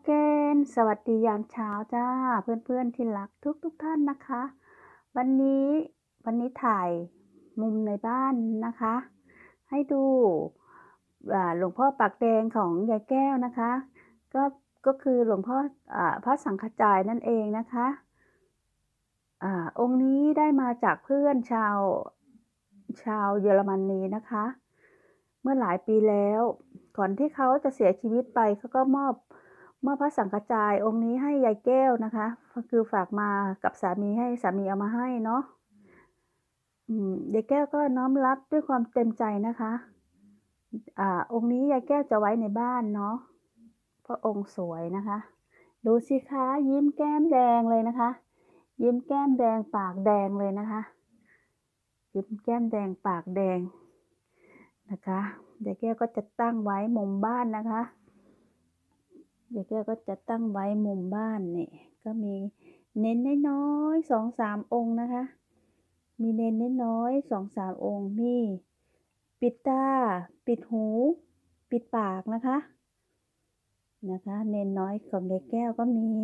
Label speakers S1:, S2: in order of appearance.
S1: เกนสวัสดียามเช้าจ้า เพื่อนๆที่รักทุกทุกท่านนะคะ วันนี้วันนี้ถ่ายมุมในบ้านนะคะ ให้ดูหลวงพ่อปากแดงของยายแก้วนะคะ ก็ก็คือหลวงพ่ออพระสังฆจายนั่นเองนะคะอองค์นี้ได้มาจากเพื่อนชาวชาวเยอรมนีนะคะ เมื่อหลายปีแล้ว ก่อนที่เขาจะเสียชีวิตไปเขาก็มอบ มอบพระสังฆจายองค์นี้ให้ยายแก้วนะคะก็คือฝากมากับสามีให้สามีเอามาให้เนาะยายแก้วก็น้อมรับด้วยความเต็มใจนะคะอ่าองค์นี้ยายแก้วจะไว้ในบ้านเนาะเพราะองค์สวยนะคะ ดูสิคะยิ้มแก้มแดงเลยนะคะ ยิ้มแก้มแดงปากแดงเลยนะคะ ยิ้มแก้มแดงปากแดงนะคะยายแก้วก็จะตั้งไว้มุมบ้านนะคะ ยายแก้วก็จะตั้งไว้มุมบ้านเนี่ยก็มีเน้นน้อยสองสามองค์นะคะ มีเน้นน้อยสองสามองค์มีปิดตา ปิดหู ปิดปากนะคะ นะคะ เน้นน้อยของยายแก้วก็มี